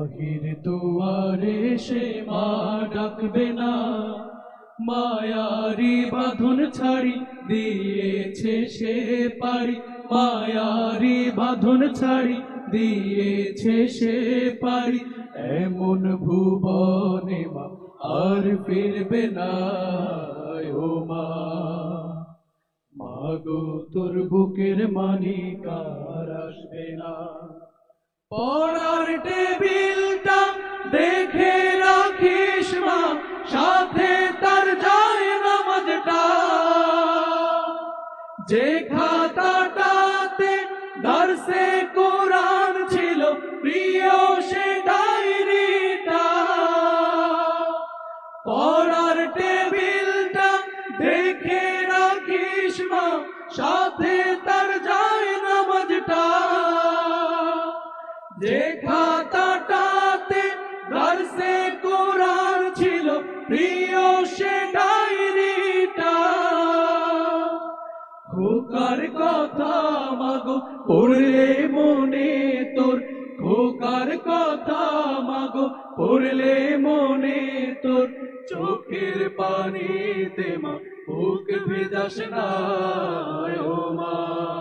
বাহির দুয়ারে সে মা ডাকবে না। মায়ারি বাঁধন ছাড়ি, দিয়েছে সে পারি মায়ারি বাঁধন ছাড়ি, দিয়েছে সে পারি এমন ভুবনে মা আর ফিরবে না, ও মা। মাগো তোর বুকের মানিকার আসবে না। পড়ার টেবিলটা দেখে রাখিস মা, সাথে তার যায় নামাজটা। যে খাতাটাতে দর্শে কোরআন ছিল, প্রিয় সে ডায়েরিটা। পড়ার টেবিলটা দেখে রাখিস মা যে খাতাটাতে দর্শে কোরআন ছিল, প্রিয় সে ডায়েরিটা। খোকার কথা মাগো পড়লে মনে তোর। খোকার কথা মাগো, পড়লে মনে তোর। চোখের পানিতে মা, বুক ভেজাস না ও মা।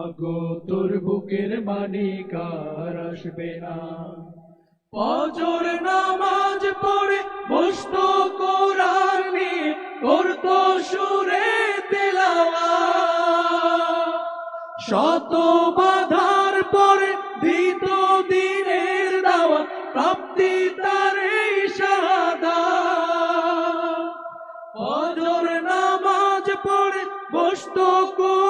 মাগো তোর বুকের মানিকার আসবে না। ফজর নামাজ পড়ে বসতো কোরআন নিয়ে করতো সুরে তেলাওয়া শত বাধার পরে দিত দিনের দাওয়া প্রাপ্তি তার এই ফজর নামাজ পড়ে বসতো কোরআন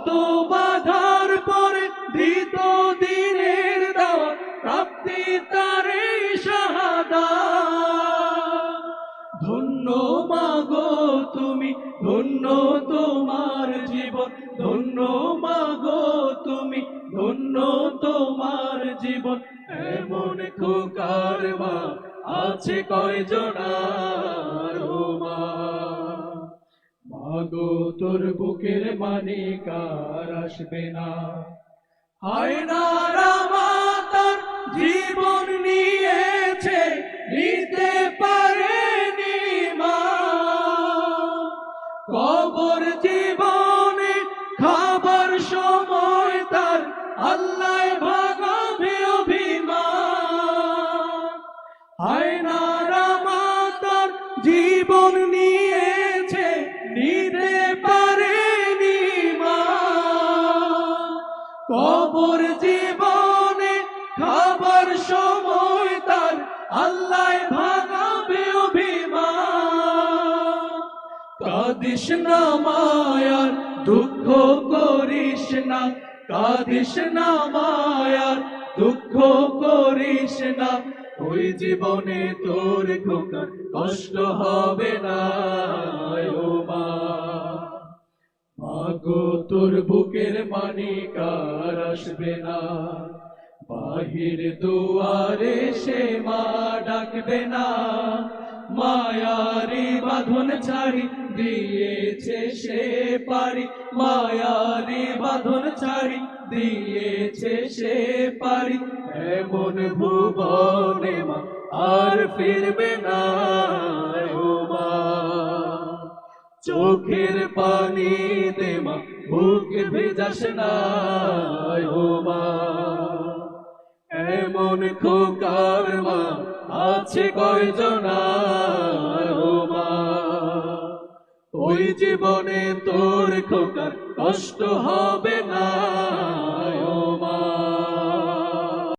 শত বাধার পরে দিত দিনের দাওয়া প্রাপ্তি তারে শাহাদা। ধন্য মাগো তুমি, ধন্য তোমার জীবন, ধন্য মাগো তুমি, ধন্য তোমার জীবন। এমন খোকার মা আছে কয়জনার মাগো তোর বুকের মানিকার আসবে না? হায় নারা মাতার জীবন নিয়েছে নিতে পারেনি মা। কবর জীবনে খাবার সময় তার আল্লাহ ভাগাবে অভিমান। হায় নারা মাতার জীবন কবর জীবনে খাবার সময় তার আল্লাহ ভাগাবে অভিমান। কাদিস না মায়ার, দুঃখ করিস না। কাদিস না মায়ার, দুঃখ করিস না। ওই জীবনে তোর কষ্ট হবে না ও মা মাগো তোর বুকের মানিকার আসবে না। বাহির দুয়ারে সে মা ডাকবে না। মায়ারি বাঁধন ছাড়ি, দিয়েছে সে পারি। মায়ারি বাঁধন ছাড়ি, দিয়েছে সে পারি। এমন ভুবনে মা আর ফিরবে না ও মা চোখের পানি দে মা, বুক ভেজাস না ও মা। এমন খোকার মা আছে কয়জনা ও মা। ওই জীবনে তোর খোকার কষ্ট হবে না ও মা।